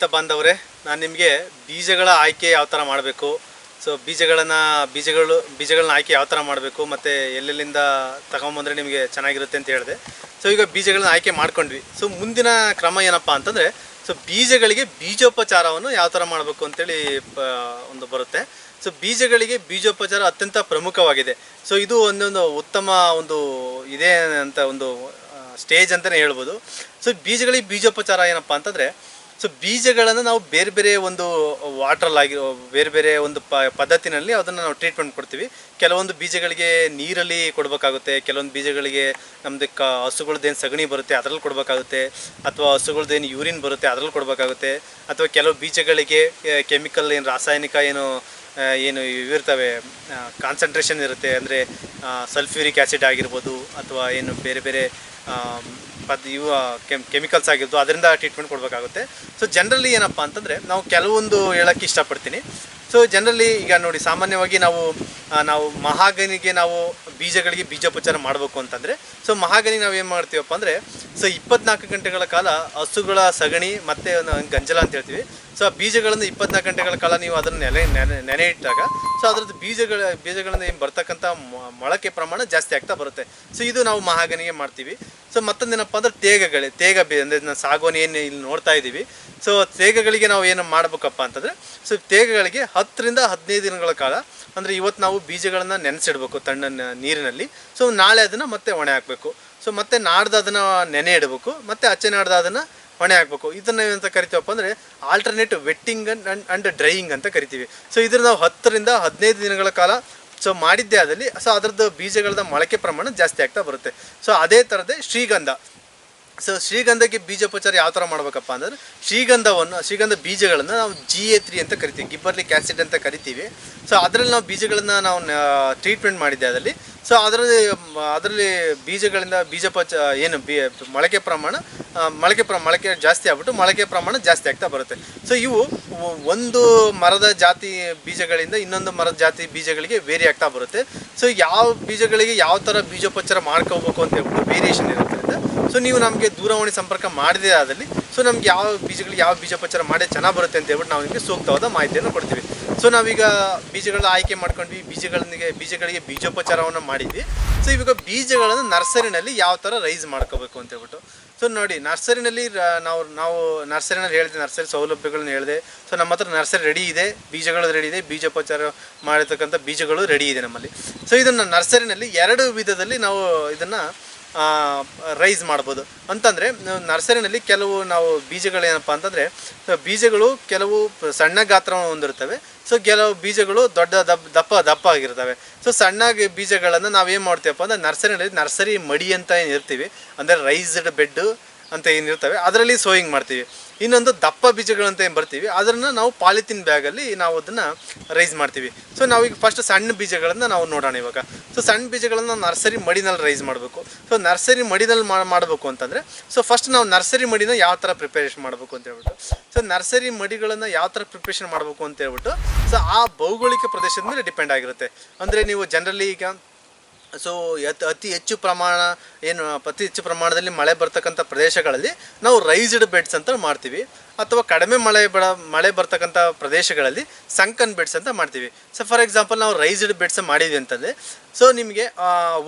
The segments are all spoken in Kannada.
ರೈತ ಬಾಂಧವರೇ ನಾನು ನಿಮಗೆ ಬೀಜಗಳ ಆಯ್ಕೆ ಯಾವ ಥರ ಮಾಡಬೇಕು? ಸೊ ಬೀಜಗಳನ್ನು, ಬೀಜಗಳು, ಬೀಜಗಳನ್ನ ಆಯ್ಕೆ ಯಾವ ಥರ ಮಾಡಬೇಕು? ಮತ್ತು ಎಲ್ಲೆಲ್ಲಿಂದ ತಗೊಂಬಂದರೆ ನಿಮಗೆ ಚೆನ್ನಾಗಿರುತ್ತೆ ಅಂತ ಹೇಳಿದೆ. ಸೊ ಈಗ ಬೀಜಗಳನ್ನ ಆಯ್ಕೆ ಮಾಡ್ಕೊಂಡ್ವಿ. ಸೊ ಮುಂದಿನ ಕ್ರಮ ಏನಪ್ಪ ಅಂತಂದರೆ ಸೊ ಬೀಜಗಳಿಗೆ ಬೀಜೋಪಚಾರವನ್ನು ಯಾವ ಥರ ಮಾಡಬೇಕು ಅಂತೇಳಿ ಒಂದು ಬರುತ್ತೆ. ಸೊ ಬೀಜಗಳಿಗೆ ಬೀಜೋಪಚಾರ ಅತ್ಯಂತ ಪ್ರಮುಖವಾಗಿದೆ. ಸೊ ಇದು ಒಂದೊಂದು ಉತ್ತಮ ಒಂದು ಇದೆ ಅಂತ ಒಂದು ಸ್ಟೇಜ್ ಅಂತಲೇ ಹೇಳ್ಬೋದು. ಸೊ ಬೀಜಗಳಿಗೆ ಬೀಜೋಪಚಾರ ಏನಪ್ಪ ಅಂತಂದರೆ ಸೊ ಬೀಜಗಳನ್ನು ನಾವು ಬೇರೆ ಬೇರೆ ಒಂದು ವಾಟ್ರಲ್ಲಾಗಿರೋ ಬೇರೆ ಬೇರೆ ಒಂದು ಪ, ಪದ್ಧತಿನಲ್ಲಿ ಅದನ್ನು ನಾವು ಟ್ರೀಟ್ಮೆಂಟ್ ಕೊಡ್ತೀವಿ. ಕೆಲವೊಂದು ಬೀಜಗಳಿಗೆ ನೀರಲ್ಲಿ ಕೊಡಬೇಕಾಗುತ್ತೆ, ಕೆಲವೊಂದು ಬೀಜಗಳಿಗೆ ನಮ್ಮದು ಕ ಹಸುಗಳ್ದೇನು ಸಗಣಿ ಬರುತ್ತೆ ಅದರಲ್ಲಿ ಕೊಡಬೇಕಾಗುತ್ತೆ, ಅಥವಾ ಹಸುಗಳ್ದೇನು ಯೂರಿನ್ ಬರುತ್ತೆ ಅದರಲ್ಲಿ ಕೊಡಬೇಕಾಗುತ್ತೆ, ಅಥವಾ ಕೆಲವು ಬೀಜಗಳಿಗೆ ಕೆಮಿಕಲ್ ಏನು ರಾಸಾಯನಿಕ ಏನು ಏನು ಇವಿರ್ತವೆ ಕಾನ್ಸಂಟ್ರೇಷನ್ ಇರುತ್ತೆ, ಅಂದರೆ ಸಲ್ಫ್ಯೂರಿಕ್ ಆ್ಯಸಿಡ್ ಆಗಿರ್ಬೋದು, ಅಥವಾ ಏನು ಬೇರೆ ಬೇರೆ ಪದ್ ಇವು ಕೆಮ್ ಕೆಮಿಕಲ್ಸ್ ಆಗಿದ್ದು, ಅದರಿಂದ ಟ್ರೀಟ್ಮೆಂಟ್ ಕೊಡಬೇಕಾಗುತ್ತೆ. ಸೊ ಜನರಲಿ ಏನಪ್ಪ ಅಂತಂದರೆ, ನಾವು ಕೆಲವೊಂದು ಹೇಳೋಕ್ಕೆ ಇಷ್ಟಪಡ್ತೀನಿ. ಸೊ ಜನರಲಿ ಈಗ ನೋಡಿ, ಸಾಮಾನ್ಯವಾಗಿ ನಾವು ನಾವು ಮಹಾಗನಿಗೆ ನಾವು ಬೀಜಗಳಿಗೆ ಬೀಜೋಪಚಾರ ಮಾಡಬೇಕು ಅಂತಂದರೆ ಸೊ ಮಹಾಗನಿ ನಾವು ಏನು ಮಾಡ್ತೀವಪ್ಪ ಅಂದರೆ ಸೊ ಇಪ್ಪತ್ನಾಲ್ಕು ಗಂಟೆಗಳ ಕಾಲ ಹಸುಗಳ ಸಗಣಿ ಮತ್ತು ಗಂಜಲ ಅಂತ ಹೇಳ್ತೀವಿ. ಸೊ ಆ ಬೀಜಗಳನ್ನು ಇಪ್ಪತ್ನಾಲ್ಕು ಗಂಟೆಗಳ ಕಾಲ ನೀವು ಅದನ್ನು ನೆನೆ ನೆನೆ ನೆನೆ ಇಟ್ಟಾಗ ಸೊ ಅದರದ್ದು ಬೀಜಗಳ ಬೀಜಗಳಿಂದ ಏನು ಬರ್ತಕ್ಕಂಥ ಮೊಳಕೆ ಪ್ರಮಾಣ ಜಾಸ್ತಿ ಆಗ್ತಾ ಬರುತ್ತೆ. ಸೊ ಇದು ನಾವು ಮಹಾಗನಿಗೆ ಮಾಡ್ತೀವಿ. ಸೊ ಮತ್ತೊಂದೇನಪ್ಪ ಅಂದ್ರೆ ತೇಗಗಳೇ ತೇಗ ಬಿ ಅಂದರೆ ಸಾಗೋನಿ ಏನು ಇಲ್ಲಿ ನೋಡ್ತಾ ಇದ್ದೀವಿ ಸೊ ತೇಗಗಳಿಗೆ ನಾವು ಏನು ಮಾಡಬೇಕಪ್ಪ ಅಂತಂದರೆ ಸೊ ತೇಗಗಳಿಗೆ ಹತ್ತರಿಂದ ಹದಿನೈದು ದಿನಗಳ ಕಾಲ, ಅಂದರೆ ಇವತ್ತು ನಾವು ಬೀಜಗಳನ್ನು ನೆನೆಸಿಡ್ಬೇಕು ತಣ್ಣ ನೀರಿನಲ್ಲಿ. ಸೊ ನಾಳೆ ಅದನ್ನು ಮತ್ತೆ ಒಣೆ ಹಾಕಬೇಕು. ಸೊ ಮತ್ತೆ ನಾಡ್ದು ಅದನ್ನು ನೆನೆ ಇಡಬೇಕು. ಮತ್ತೆ ಅಚ್ಚೆ ನಾಡ್ದು ಅದನ್ನು ಹೊಣೆ ಹಾಕಬೇಕು ಇದನ್ನ ಏನಂತ ಕರಿತೀವಪ್ಪ ಅಂದರೆ alternate wetting and and drying ಅಂತ ಕರಿತೀವಿ. ಸೊ ಇದ್ರ ನಾವು ಹತ್ತರಿಂದ ಹದಿನೈದು ದಿನಗಳ ಕಾಲ ಸೊ ಮಾಡಿದ್ದೇ ಆದಲ್ಲಿ ಸೊ ಅದರದ್ದು ಬೀಜಗಳದ ಮೊಳಕೆ ಪ್ರಮಾಣ ಜಾಸ್ತಿ ಆಗ್ತಾ ಬರುತ್ತೆ. ಸೊ ಅದೇ ಥರದೇ ಶ್ರೀಗಂಧ. ಸೊ ಶ್ರೀಗಂಧಕ್ಕೆ ಬೀಜೋಪಚಾರ ಯಾವ ಥರ ಮಾಡ್ಬೇಕಪ್ಪ ಅಂದ್ರೆ, ಶ್ರೀಗಂಧವನ್ನು, ಶ್ರೀಗಂಧ ಬೀಜಗಳನ್ನು ನಾವು ಜಿ ಎ ತ್ರೀ ಅಂತ ಕರಿತೀವಿ. ಗಿಬ್ಬರ್ಲಿಕ್ ಆ್ಯಸಿಡ್ ಅಂತ ಕರಿತೀವಿ. ಸೊ ಅದರಲ್ಲಿ ನಾವು ಬೀಜಗಳನ್ನು ನಾವು ಟ್ರೀಟ್ಮೆಂಟ್ ಮಾಡಿದ್ದೆ ಅದರಲ್ಲಿ ಸೊ ಅದರಲ್ಲಿ ಅದರಲ್ಲಿ ಬೀಜಗಳಿಂದ ಬೀಜೋಪಚ ಏನು, ಬಿ, ಮೊಳಕೆ ಪ್ರಮಾಣ ಮೊಳಕೆ ಪ್ರ, ಮೊಳಕೆ ಜಾಸ್ತಿ ಆಗ್ಬಿಟ್ಟು ಮೊಳಕೆ ಪ್ರಮಾಣ ಜಾಸ್ತಿ ಆಗ್ತಾ ಬರುತ್ತೆ. ಸೊ ಇವು ಒಂದು ಮರದ ಜಾತಿ ಬೀಜಗಳಿಂದ ಇನ್ನೊಂದು ಮರದ ಜಾತಿ ಬೀಜಗಳಿಗೆ ವೇರಿ ಆಗ್ತಾ ಬರುತ್ತೆ. ಸೊ ಯಾವ ಬೀಜಗಳಿಗೆ ಯಾವ ಥರ ಬೀಜೋಪಚಾರ ಮಾಡ್ಕೋಬೇಕು ಅಂತ ಹೇಳ್ಬಿಟ್ಟು ವೇರಿಯೇಷನ್ ಇರೋದ್ರಿಂದ ಸೊ ನೀವು ನಮಗೆ ದೂರವಾಣಿ ಸಂಪರ್ಕ ಮಾಡಿದೆ ಆದಲ್ಲಿ ಸೊ ನಮ್ಗೆ ಯಾವ ಬೀಜಗಳಿಗೆ ಯಾವ ಬೀಜೋಪಚಾರ ಮಾಡಿ ಚೆನ್ನಾಗಿ ಬರುತ್ತೆ ಅಂತ ಹೇಳ್ಬಿಟ್ಟು ನಾವು ನಿಮಗೆ ಸೂಕ್ತವಾದ ಮಾಹಿತಿಯನ್ನು ಕೊಡ್ತೀವಿ. ಸೊ ನಾವೀಗ ಬೀಜಗಳನ್ನ ಆಯ್ಕೆ ಮಾಡ್ಕೊಂಡ್ವಿ. ಬೀಜಗಳಿಗೆ ಬೀಜಗಳಿಗೆ ಬೀಜೋಪಚಾರವನ್ನು ಮಾಡಿದ್ವಿ. ಸೊ ಇವಾಗ ಬೀಜಗಳನ್ನು ನರ್ಸರಿನಲ್ಲಿ ಯಾವ ಥರ ರೈಸ್ ಮಾಡ್ಕೋಬೇಕು ಅಂತ ಹೇಳ್ಬಿಟ್ಟು. ಸೊ ನೋಡಿ, ನರ್ಸರಿನಲ್ಲಿ ನಾವು ನಾವು ನರ್ಸರಿನಲ್ಲಿ ಹೇಳಿದೆ ನರ್ಸರಿ ಸೌಲಭ್ಯಗಳನ್ನ ಹೇಳಿದೆ. ಸೊ ನಮ್ಮ ಹತ್ರ ನರ್ಸರಿ ರೆಡಿ ಇದೆ. ಬೀಜಗಳು ರೆಡಿ ಇದೆ. ಬೀಜೋಪಚಾರ ಮಾಡಿರ್ತಕ್ಕಂಥ ಬೀಜಗಳು ರೆಡಿ ಇದೆ ನಮ್ಮಲ್ಲಿ. ಸೊ ಇದನ್ನು ನರ್ಸರಿನಲ್ಲಿ ಎರಡು ವಿಧದಲ್ಲಿ ನಾವು ಇದನ್ನು ರೈಸ್ ಮಾಡ್ಬೋದು. ಅಂತಂದರೆ ನರ್ಸರಿನಲ್ಲಿ ಕೆಲವು ನಾವು ಬೀಜಗಳೇನಪ್ಪ ಅಂತಂದರೆ, ಬೀಜಗಳು ಕೆಲವು ಸಣ್ಣ ಗಾತ್ರವನ್ನು ಹೊಂದಿರ್ತವೆ ಸೊ ಕೆಲವು ಬೀಜಗಳು ದೊಡ್ಡ ದಪ್ಪ ದಪ್ಪ ದಪ್ಪ ಆಗಿರ್ತವೆ. ಸೊ ಸಣ್ಣ ಬೀಜಗಳನ್ನು ನಾವೇನು ಮಾಡ್ತೀವಪ್ಪ ಅಂದರೆ ನರ್ಸರಿನಲ್ಲಿ ನರ್ಸರಿ ಮಡಿ ಅಂತ ಏನು ಇರ್ತೀವಿ, ಅಂದರೆ ರೈಸ್ಡ್ ಬೆಡ್ ಅಂತ ಏನಿರ್ತವೆ, ಅದರಲ್ಲಿ ಸೋಯಿಂಗ್ ಮಾಡ್ತೀವಿ. ಇನ್ನೊಂದು ದಪ್ಪ ಬೀಜಗಳಂತ ಏನು ಬರ್ತೀವಿ ಅದನ್ನು ನಾವು ಪಾಲಿಥಿನ್ ಬ್ಯಾಗಲ್ಲಿ ನಾವು ಅದನ್ನು ರೈಸ್ ಮಾಡ್ತೀವಿ. ಸೊ ನಾವೀಗ ಫಸ್ಟ್ ಸಣ್ಣ ಬೀಜಗಳನ್ನು ನಾವು ನೋಡೋಣ ಇವಾಗ. ಸೊ ಸಣ್ಣ ಬೀಜಗಳನ್ನು ನರ್ಸರಿ ಮಡಿನಲ್ಲಿ ರೈಸ್ ಮಾಡಬೇಕು. ಸೊ ನರ್ಸರಿ ಮಡಿನಲ್ಲಿ ಮಾಡಬೇಕು ಅಂತಂದರೆ ಸೊ ಫಸ್ಟ್ ನಾವು ನರ್ಸರಿ ಮಡಿನ ಯಾವ ಥರ ಪ್ರಿಪರೇಷನ್ ಮಾಡಬೇಕು ಅಂತ ಹೇಳ್ಬಿಟ್ಟು. ಸೊ ನರ್ಸರಿ ಮಡಿಗಳನ್ನು ಯಾವ ಥರ ಪ್ರಿಪ್ರೇಷನ್ ಮಾಡಬೇಕು ಅಂತ ಹೇಳ್ಬಿಟ್ಟು ಸೊ ಆ ಭೌಗೋಳಿಕ ಪ್ರದೇಶದ ಮೇಲೆ ಡಿಪೆಂಡ್ ಆಗಿರುತ್ತೆ. ಅಂದರೆ ನೀವು ಜನರಲಿ ಈಗ ಸೊ ಅತಿ ಅತಿ ಹೆಚ್ಚು ಪ್ರಮಾಣ, ಏನು, ಅತಿ ಹೆಚ್ಚು ಪ್ರಮಾಣದಲ್ಲಿ ಮಳೆ ಬರ್ತಕ್ಕಂಥ ಪ್ರದೇಶಗಳಲ್ಲಿ ನಾವು ರೈಸ್ಡ್ ಬೆಡ್ಸ್ ಅಂತ ಮಾಡ್ತೀವಿ. ಅಥವಾ ಕಡಿಮೆ ಮಳೆ ಬಡ, ಮಳೆ ಬರ್ತಕ್ಕಂಥ ಪ್ರದೇಶಗಳಲ್ಲಿ ಸಂಕನ್ ಬೆಡ್ಸ್ ಅಂತ ಮಾಡ್ತೀವಿ. ಸೊ ಫಾರ್ ಎಕ್ಸಾಂಪಲ್ ನಾವು ರೈಸ್ಡ್ ಬೆಡ್ಸ್ ಮಾಡಿದ್ವಿ ಅಂತಂದರೆ ಸೊ ನಿಮಗೆ